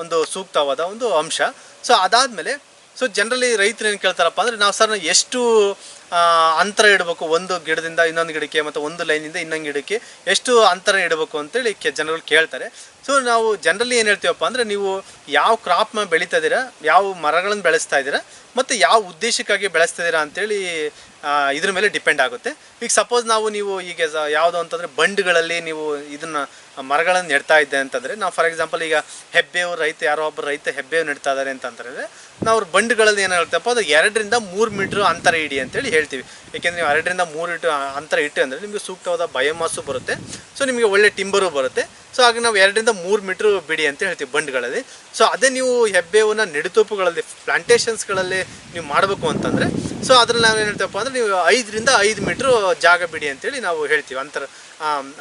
ಒಂದು ಸೂಕ್ತವಾದ ಒಂದು ಅಂಶ. ಸೊ ಅದಾದಮೇಲೆ ಸೊ ಜನರಲಿ ರೈತರು ಏನು ಕೇಳ್ತಾರಪ್ಪ ಅಂದರೆ, ನಾವು ಸರ್ ಎಷ್ಟು ಅಂತರ ಇಡಬೇಕು. ಒಂದು ಗಿಡದಿಂದ ಇನ್ನೊಂದು ಗಿಡಕ್ಕೆ ಮತ್ತು ಒಂದು ಲೈನಿಂದ ಇನ್ನೊಂದು ಗಿಡಕ್ಕೆ ಎಷ್ಟು ಅಂತರ ಇಡಬೇಕು ಅಂತೇಳಿ ಕೆ ಜನಗಳು ಕೇಳ್ತಾರೆ. ಸೊ ನಾವು ಜನರಲಿ ಏನು ಹೇಳ್ತೀವಪ್ಪ ಅಂದರೆ ನೀವು ಯಾವ ಕ್ರಾಪ್ನ ಬೆಳೀತಾ ಇದ್ದೀರಾ ಯಾವ ಮರಗಳನ್ನು ಬೆಳೆಸ್ತಾ ಇದ್ದೀರಾ ಮತ್ತು ಯಾವ ಉದ್ದೇಶಕ್ಕಾಗಿ ಬೆಳೆಸ್ತಾ ಇದ್ದೀರಾ ಅಂತೇಳಿ ಇದ್ರ ಮೇಲೆ ಡಿಪೆಂಡ್ ಆಗುತ್ತೆ. ಈಗ ಸಪೋಸ್ ನಾವು ನೀವು ಈಗ ಯಾವುದು ಅಂತಂದರೆ ಬಂಡ್ಗಳಲ್ಲಿ ನೀವು ಇದನ್ನು ಮರಗಳನ್ನು ನೆಡ್ತಾ ಇದ್ದೆ ಅಂತಂದರೆ, ನಾವು ಫಾರ್ ಎಕ್ಸಾಂಪಲ್ ಈಗ ಹೆಬ್ಬೇವು ರೈತ, ಯಾರೋ ಒಬ್ಬ ರೈತ ಹೆಬ್ಬೇವು ನೆಡ್ತಾ ಇದ್ದಾರೆ ಅಂತಂದರೆ, ನಾವು ಅವ್ರ ಬಂಡ್ಗಳಲ್ಲಿ ಏನು ಅದು ಎರಡರಿಂದ ಮೂರು ಮೀಟ್ರ್ ಅಂತರ ಇಡಿ ಅಂತೇಳಿ ಹೇಳ್ತೀವಿ. ಏಕೆಂದರೆ ನೀವು ಎರಡರಿಂದ ಮೂರು ಇಟ್ಟು ಅಂತರ ಇಟ್ಟು ಅಂದರೆ ನಿಮಗೆ ಸೂಕ್ತವಾದ ಬಯೋಮಾಸು ಬರುತ್ತೆ ಸೊ ನಿಮಗೆ ಒಳ್ಳೆ ಟಿಂಬರು ಬರುತ್ತೆ. ಸೊ ಹಾಗೆ ನಾವು ಎರಡರಿಂದ ಮೂರು ಮೀಟ್ರ್ ಬಿಡಿ ಅಂತ ಹೇಳ್ತೀವಿ ಬಂಡ್ಗಳಲ್ಲಿ. ಸೊ ಅದೇ ನೀವು ಹೆಬ್ಬೇವನ್ನ ನೆಡುತೋಪುಗಳಲ್ಲಿ ಪ್ಲಾಂಟೇಷನ್ಸ್ಗಳಲ್ಲಿ ನೀವು ಮಾಡಬೇಕು ಅಂತಂದರೆ ಸೊ ಅದ್ರಲ್ಲಿ ನಾವು ಏನು ಅಂದರೆ ನೀವು ಐದರಿಂದ ಐದು ಮೀಟ್ರ್ ಜಾಗ ಬಿಡಿ ಅಂತೇಳಿ ನಾವು ಹೇಳ್ತೀವಿ. ಅಂತರ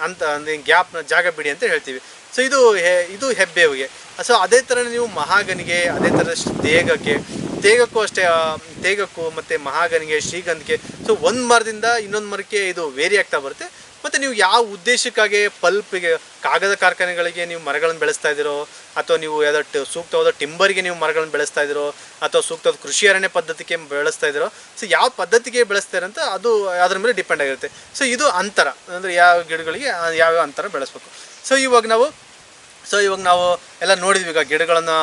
ಅಂತ ಅಂದರೆ ಗ್ಯಾಪ್ನ ಜಾಗ ಬಿಡಿ ಅಂತ ಹೇಳ್ತೀವಿ. ಸೊ ಇದು ಹೆ, ಇದು ಹೆಬ್ಬೇವಿಗೆ ಸೊ ಅದೇ ಥರ ನೀವು ಮಹಾಗನಿಗೆ, ಅದೇ ಥರ ದೇಗಕ್ಕೆ ತೇಗಕ್ಕೂ ಅಷ್ಟೇ ತೇಗಕ್ಕೂ ಮತ್ತು ಮಹಾಗನಿಗೆ ಶ್ರೀಗಂಧಿಗೆ ಸೊ ಒಂದು ಮರದಿಂದ ಇನ್ನೊಂದು ಮರಕ್ಕೆ ಇದು ವೇರಿ ಆಗ್ತಾ ಬರುತ್ತೆ. ಮತ್ತು ನೀವು ಯಾವ ಉದ್ದೇಶಕ್ಕಾಗಿ ಪಲ್ಪಿಗೆ ಕಾಗದ ಕಾರ್ಖಾನೆಗಳಿಗೆ ನೀವು ಮರಗಳನ್ನು ಬೆಳೆಸ್ತಾ ಇದ್ದೀರೋ ಅಥವಾ ನೀವು ಯಾವುದೋ ಸೂಕ್ತವಾದ ಟಿಂಬರ್ಗೆ ನೀವು ಮರಗಳನ್ನು ಬೆಳೆಸ್ತಾ ಇದ್ದೀರೋ ಅಥವಾ ಸೂಕ್ತವಾದ ಕೃಷಿ ಅರಣ್ಯ ಪದ್ಧತಿಗೆ ಬೆಳೆಸ್ತಾ ಇದ್ದೀರೋ, ಸೊ ಯಾವ ಪದ್ಧತಿಗೆ ಬೆಳೆಸ್ತಾರೆ ಅಂತ ಅದು ಅದ್ರ ಮೇಲೆ ಡಿಪೆಂಡ್ ಆಗಿರುತ್ತೆ. ಸೊ ಇದು ಅಂತರ, ಅಂದರೆ ಯಾವ ಗಿಡಗಳಿಗೆ ಯಾವ್ಯಾವ ಅಂತರ ಬೆಳೆಸ್ಬೇಕು. ಸೊ ಇವಾಗ ನಾವು, ಸೊ ಇವಾಗ ನಾವು ಎಲ್ಲ ನೋಡಿದ್ವಿ ಈಗ ಗಿಡಗಳನ್ನು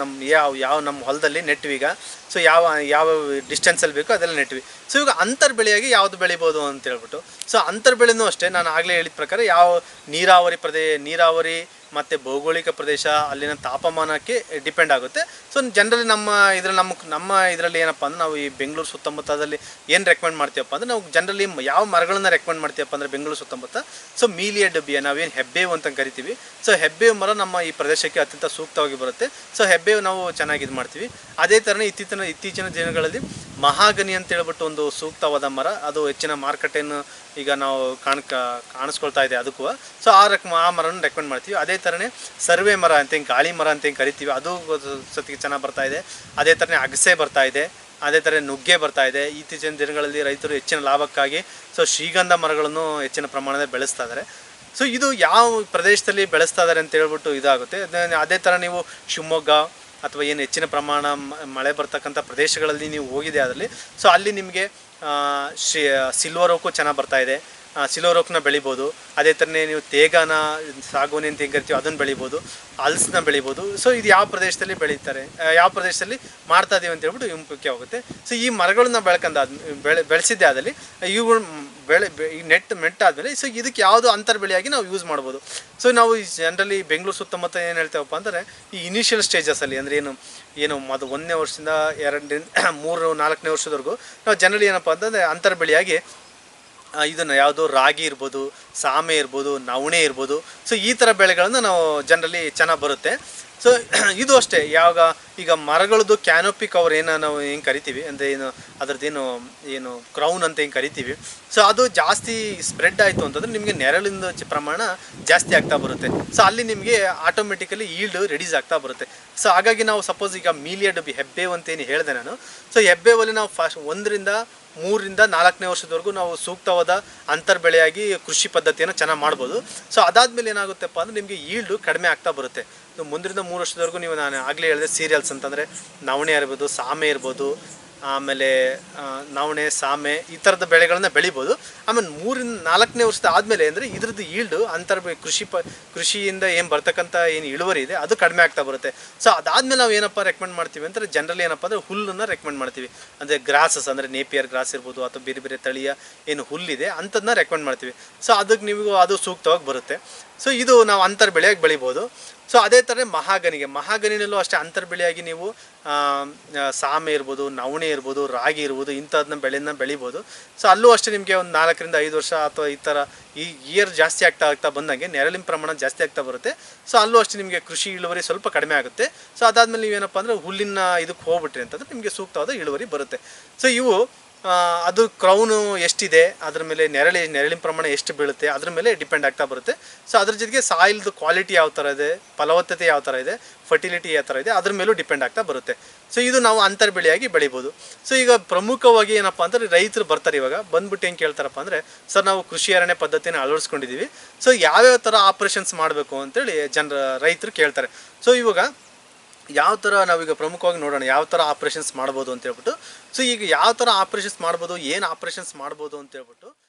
ನಮ್ಮ ಯಾವ ಯಾವ ನಮ್ಮ ಹೊಲದಲ್ಲಿ ನೆಟ್ವಿ ಈಗ. ಸೊ ಯಾವ ಯಾವ ಡಿಸ್ಟೆನ್ಸಲ್ಲಿ ಬೇಕೋ ಅದೆಲ್ಲ ನೆಟ್ವಿ ಸೊ ಇವಾಗ ಅಂತರ್ ಬೆಳೆಯಾಗಿ ಯಾವುದು ಬೆಳಿಬೋದು ಅಂತ ಹೇಳ್ಬಿಟ್ಟು. ಸೊ ಅಂತರ್ ಬೆಳೆನೂ ಅಷ್ಟೇ, ನಾನು ಆಗಲೇ ಹೇಳಿದ ಪ್ರಕಾರ ಯಾವ ನೀರಾವರಿ ಪ್ರದೇ, ನೀರಾವರಿ ಮತ್ತು ಭೌಗೋಳಿಕ ಪ್ರದೇಶ ಅಲ್ಲಿನ ತಾಪಮಾನಕ್ಕೆ ಡಿಪೆಂಡ್ ಆಗುತ್ತೆ. ಸೊ ಜನರಲಿ ನಮ್ಮ ಇದ್ರಲ್ಲಿ ನಮ್ಮ ನಮ್ಮ ಇದರಲ್ಲಿ ಏನಪ್ಪ ಅಂದ್ರೆ ನಾವು ಈ ಬೆಂಗಳೂರು ಸುತ್ತಮುತ್ತದಲ್ಲಿ ಏನು ರೆಕಮೆಂಡ್ ಮಾಡ್ತೀವಪ್ಪ ಅಂದ್ರೆ ನಾವು ಜನರಲಿ ಯಾವ ಮರಗಳನ್ನು ರೆಕಮೆಂಡ್ ಮಾಡ್ತೀವಪ್ಪ ಅಂದರೆ ಬೆಂಗಳೂರು ಸುತ್ತಮುತ್ತ. ಸೊ ಮೀಲಿಯ ಡಬ್ಬಿಯ ನಾವೇನು ಹೆಬ್ಬೇವು ಅಂತ ಕರಿತೀವಿ. ಸೊ ಹೆಬ್ಬೇವು ಮರ ನಮ್ಮ ಈ ಪ್ರದೇಶಕ್ಕೆ ಅತ್ಯಂತ ಸೂಕ್ತವಾಗಿ ಬರುತ್ತೆ. ಸೊ ಹೆಬ್ಬೇವು ನಾವು ಚೆನ್ನಾಗಿ ಇದು ಮಾಡ್ತೀವಿ. ಅದೇ ಥರನೇ ಇತ್ತೀಚಿನ ಇತ್ತೀಚಿನ ದಿನಗಳಲ್ಲಿ ಮಹಾಗನಿ ಅಂತ ಹೇಳ್ಬಿಟ್ಟು ಒಂದು ಸೂಕ್ತವಾದ ಮರ. ಅದು ಹೆಚ್ಚಿನ ಮಾರುಕಟ್ಟೆಯನ್ನು ಈಗ ನಾವು ಕಾಣ್ಕ, ಕಾಣಿಸ್ಕೊಳ್ತಾ ಇದೆ ಅದಕ್ಕೂ. ಸೊ ಆ ರೆಕ್, ಆ ಮರನ ರೆಕಮೆಂಡ್ ಮಾಡ್ತೀವಿ. ಅದೇ ಥರನೇ ಸರ್ವೆ ಮರ ಅಂತ ಹಿಂಗೆ ಗಾಳಿ ಮರ ಅಂತ ಹಿಂಗೆ ಕರಿತೀವಿ, ಅದು ಸತಿಗೆ ಚೆನ್ನಾಗಿ ಬರ್ತಾ ಇದೆ. ಅದೇ ಥರನೇ ಅಗಸೆ ಬರ್ತಾ ಇದೆ, ಅದೇ ಥರ ನುಗ್ಗೆ ಬರ್ತಾ ಇದೆ. ಇತ್ತೀಚಿನ ದಿನಗಳಲ್ಲಿ ರೈತರು ಹೆಚ್ಚಿನ ಲಾಭಕ್ಕಾಗಿ, ಸೊ ಶ್ರೀಗಂಧ ಮರಗಳನ್ನು ಹೆಚ್ಚಿನ ಪ್ರಮಾಣದಲ್ಲಿ ಬೆಳೆಸ್ತಾ ಇದ್ದಾರೆ ಸೊ ಇದು ಯಾವ ಪ್ರದೇಶದಲ್ಲಿ ಬೆಳೆಸ್ತಾ ಇದ್ದಾರೆ ಅಂತ ಹೇಳ್ಬಿಟ್ಟು ಇದಾಗುತ್ತೆ. ಅದೇ- ಥರ ನೀವು ಶಿವಮೊಗ್ಗ ಅಥವಾ ಏನು ಹೆಚ್ಚಿನ ಪ್ರಮಾಣ ಮಳೆ ಬರ್ತಕ್ಕಂಥ ಪ್ರದೇಶಗಳಲ್ಲಿ ನೀವು ಹೋಗಿದೆ ಅದರಲ್ಲಿ. ಸೊ ಅಲ್ಲಿ ನಿಮಗೆ ಶಿ, ಸಿಲ್ವರ್ ಓಕು ಚೆನ್ನಾಗಿ ಬರ್ತಾ ಇದೆ. ಸಿಲ್ವರ್ ಓಕ್ನ ಬೆಳಿಬೋದು. ಅದೇ ಥರನೇ ನೀವು ತೇಗನ, ಸಾಗುವನಿ ಅಂತ ಹೆಂಗೆ ಕರಿತೀವಿ ಅದನ್ನು ಬೆಳಿಬೋದು. ಹಲ್ಸ್ನ ಬೆಳಿಬೋದು. ಸೊ ಇದು ಯಾವ ಪ್ರದೇಶದಲ್ಲಿ ಬೆಳೀತಾರೆ? ಯಾವ ಪ್ರದೇಶದಲ್ಲಿ ಮಾಡ್ತಾ ಇದೀವಿ ಅಂತ ಹೇಳ್ಬಿಟ್ಟು ಮುಖ್ಯವಾಗುತ್ತೆ ಸೊ ಈ ಮರಗಳನ್ನ ಬೆಳ್ಕೊಂಡಾದ್, ಬೆಳೆ, ಬೆಳೆಸಿದ್ದೆ ಆದಲ್ಲಿ ಇವುಗಳು ಬೆಳೆ ಈ ನೆಟ್ ಮೆಟ್ಟಾದಮೇಲೆ ಸೊ ಇದಕ್ಕೆ ಯಾವುದು ಅಂತರ್ ಬೆಳೆಯಾಗಿ ನಾವು ಯೂಸ್ ಮಾಡ್ಬೋದು. ಸೊ ನಾವು ಜನರಲಿ ಬೆಂಗಳೂರು ಸುತ್ತಮುತ್ತ ಏನು ಹೇಳ್ತೇವಪ್ಪ ಅಂದರೆ, ಈ ಇನಿಷಿಯಲ್ ಸ್ಟೇಜಸಲ್ಲಿ ಅಂದರೆ ಏನು ಏನು ಅದು ಒಂದನೇ ವರ್ಷದಿಂದ ಎರಡರಿಂದ ಮೂರು ನಾಲ್ಕನೇ ವರ್ಷದವರೆಗೂ, ನಾವು ಜನರಲಿ ಏನಪ್ಪ ಅಂತಂದರೆ ಅಂತರ್ ಬೆಳೆಯಾಗಿ ಇದನ್ನು ಯಾವುದು ರಾಗಿ ಇರ್ಬೋದು ಸಾಮೆ ಇರ್ಬೋದು, ನವಣೆ ಇರ್ಬೋದು. ಸೊ ಈ ಥರ ಬೆಳೆಗಳನ್ನು ನಾವು ಜನರಲಿ ಚೆನ್ನಾಗಿ ಬರುತ್ತೆ. ಸೊ ಇದು ಅಷ್ಟೇ. ಯಾವಾಗ ಈಗ ಮರಗಳದ್ದು ಕ್ಯಾನೋಪಿ ಕವರ್ ಏನೋ ನಾವು ಹೆಂಗೆ ಕರಿತೀವಿ? ಅಂದರೆ ಏನು, ಅದ್ರದ್ದೇನು, ಏನು ಕ್ರೌನ್ ಅಂತ ಹೆಂಗೆ ಕರಿತೀವಿ? ಸೊ ಅದು ಜಾಸ್ತಿ ಸ್ಪ್ರೆಡ್ ಆಯಿತು ಅಂತಂದರೆ ನಿಮಗೆ ನೆರಳಿನ ಪ್ರಮಾಣ ಜಾಸ್ತಿ ಆಗ್ತಾ ಬರುತ್ತೆ. ಸೊ ಅಲ್ಲಿ ನಿಮಗೆ ಆಟೋಮೆಟಿಕಲಿ ಈಲ್ಡ್ ರೆಡ್ಯೂಸ್ ಆಗ್ತಾ ಬರುತ್ತೆ. ಸೊ ಹಾಗಾಗಿ ನಾವು ಸಪೋಸ್ ಈಗ ಮೀಲಿಯಡ್ ಹೆಬ್ಬೇವು ಅಂತ ಏನು ಹೇಳಿದೆ ನಾನು. ಸೊ ಹೆಬ್ಬೇವಲ್ಲಿ ನಾವು ಫಸ್ಟ್ ಒಂದರಿಂದ ಮೂರರಿಂದ ನಾಲ್ಕನೇ ವರ್ಷದವರೆಗೂ ನಾವು ಸೂಕ್ತವಾದ ಅಂತರ್ಬೆಳೆಯಾಗಿ ಕೃಷಿ ಕೃಷಿ ಪದ್ಧತಿಯನ್ನು ಚೆನ್ನಾಗಿ ಮಾಡ್ಬೋದು. ಸೊ ಅದಾದ್ಮೇಲೆ ಏನಾಗುತ್ತಪ್ಪ ಅಂದರೆ ನಿಮಗೆ ಈಲ್ಡು ಕಡಿಮೆ ಆಗ್ತಾ ಬರುತ್ತೆ. ಮುಂದರಿಂದ ಮೂರು ವರ್ಷದವರೆಗೂ ನೀವು ನಾನು ಆಗಲೇ ಹೇಳಿದೆ ಸೀರಿಯಲ್ಸ್ ಅಂತಂದರೆ ನವಣೆ ಇರ್ಬೋದು, ಸಾಮೆ ಇರ್ಬೋದು ಆಮೇಲೆ ನವಣೆ, ಸಾಮೆ ಈ ಥರದ ಬೆಳೆಗಳನ್ನ ಬೆಳಿಬೋದು. ಆಮೇಲೆ ಮೂರಿಂದ ನಾಲ್ಕನೇ ವರ್ಷದ ಆದಮೇಲೆ ಅಂದರೆ ಇದ್ರದ್ದು ಈಲ್ಡು ಅಂತರ್ ಕೃಷಿ ಪ, ಕೃಷಿಯಿಂದ ಏನು ಬರ್ತಕ್ಕಂಥ ಏನು ಇಳುವರಿ ಇದೆ, ಅದು ಕಡಿಮೆ ಆಗ್ತಾ ಬರುತ್ತೆ. ಸೊ ಅದಾದಮೇಲೆ ನಾವು ಏನಪ್ಪ ರೆಕಮೆಂಡ್ ಮಾಡ್ತೀವಿ ಅಂದರೆ ಜನರಲ್ ಏನಪ್ಪ ಅಂದರೆ ಹುಲ್ಲನ್ನು ರೆಕಮೆಂಡ್ ಮಾಡ್ತೀವಿ. ಅಂದರೆ ಗ್ರಾಸಸ್ ಅಂದರೆ ನೇಪಿಯರ್ ಗ್ರಾಸ್ ಇರ್ಬೋದು ಅಥವಾ ಬೇರೆ ಬೇರೆ ತಳಿಯ ಏನು ಹುಲ್ಲಿದೆ ಅಂಥದ್ದನ್ನ ರೆಕಮೆಂಡ್ ಮಾಡ್ತೀವಿ. ಸೊ ಅದಕ್ಕೆ ನೀವು ಅದು ಸೂಕ್ತವಾಗಿ ಬರುತ್ತೆ. ಸೊ ಇದು ನಾವು ಅಂತರ್ ಬೆಳೆಯಾಗಿ ಬೆಳಿಬೋದು. ಸೊ ಅದೇ ಥರ ಮಹಾಗನಿಗೆ. ಮಹಾಗನಿನಲ್ಲೂ ಅಷ್ಟೇ ಅಂತರ್ಬೆಳೆಯಾಗಿ ನೀವು ಸಾಮೆ ಇರ್ಬೋದು, ನವಣೆ ಇರ್ಬೋದು, ರಾಗಿ ಇರ್ಬೋದು, ಇಂಥದ್ದನ್ನ ಬೆಳೆನ ಬೆಳಿಬೋದು. ಸೊ ಅಲ್ಲೂ ಅಷ್ಟೇ ನಿಮಗೆ ಒಂದು ನಾಲ್ಕರಿಂದ ಐದು ವರ್ಷ ಅಥವಾ ಈ ಥರ ಈ ಇಯರ್ ಜಾಸ್ತಿ ಆಗ್ತಾ ಆಗ್ತಾ ಬಂದಂಗೆ ನೆರಳಿನ ಪ್ರಮಾಣ ಜಾಸ್ತಿ ಆಗ್ತಾ ಬರುತ್ತೆ. ಸೊ ಅಲ್ಲೂ ಅಷ್ಟೇ ನಿಮಗೆ ಕೃಷಿ ಇಳುವರಿ ಸ್ವಲ್ಪ ಕಡಿಮೆ ಆಗುತ್ತೆ. ಸೊ ಅದಾದಮೇಲೆ ನೀವೇನಪ್ಪ ಅಂದರೆ ಹುಲ್ಲಿನ ಇದಕ್ಕೆ ಹೋಗ್ಬಿಟ್ರಿ ಅಂತಂದರೆ ನಿಮಗೆ ಸೂಕ್ತವಾದ ಇಳುವರಿ ಬರುತ್ತೆ. ಸೊ ಇವು ಅದು ಕ್ರೌನು ಎಷ್ಟಿದೆ, ಅದ್ರ ಮೇಲೆ ನೆರಳಿ, ನೆರಳಿನ ಪ್ರಮಾಣ ಎಷ್ಟು ಬೀಳುತ್ತೆ, ಅದ್ರ ಮೇಲೆ ಡಿಪೆಂಡ್ ಆಗ್ತಾ ಬರುತ್ತೆ. ಸೊ ಅದ್ರ ಜೊತೆಗೆ ಸಾಯಿಲ್ದು ಕ್ವಾಲಿಟಿ ಯಾವ ಥರ ಇದೆ, ಫಲವತ್ತತೆ ಯಾವ ಥರ ಇದೆ ಫರ್ಟಿಲಿಟಿ ಯಾವ ಥರ ಇದೆ, ಅದ್ರ ಮೇಲೂ ಡಿಪೆಂಡ್ ಆಗ್ತಾ ಬರುತ್ತೆ. ಸೊ ಇದು ನಾವು ಅಂತರ್ ಬೆಳೆಯಾಗಿ ಬೆಳಿಬೋದು. ಸೊ ಈಗ ಪ್ರಮುಖವಾಗಿ ಏನಪ್ಪ ಅಂದರೆ ರೈತರು ಬರ್ತಾರೆ ಇವಾಗ. ಬಂದ್ಬಿಟ್ಟು ಏನು ಕೇಳ್ತಾರಪ್ಪ ಅಂದರೆ, ಸರ್, ನಾವು ಕೃಷಿ ಅರಣ್ಯ ಪದ್ಧತಿನ ಅಳವಡಿಸ್ಕೊಂಡಿದ್ದೀವಿ ಸೊ ಯಾವ್ಯಾವ ಥರ ಆಪ್ರೇಷನ್ಸ್ ಮಾಡಬೇಕು? ಅಂತೇಳಿ ಜನರ, ರೈತರು ಕೇಳ್ತಾರೆ. ಸೊ ಇವಾಗ ಯಾವ ಥರ ನಾವೀಗ ಪ್ರಮುಖವಾಗಿ ನೋಡೋಣ, ಯಾವ ಥರ ಆಪ್ರೇಷನ್ಸ್ ಮಾಡ್ಬೋದು ಅಂತ ಹೇಳ್ಬಿಟ್ಟು. ಸೊ ಈಗ ಯಾವ ಥರ ಆಪ್ರೇಷನ್ಸ್ ಮಾಡ್ಬೋದು, ಏನು ಆಪ್ರೇಷನ್ಸ್ ಮಾಡ್ಬೋದು ಅಂತ ಹೇಳ್ಬಿಟ್ಟು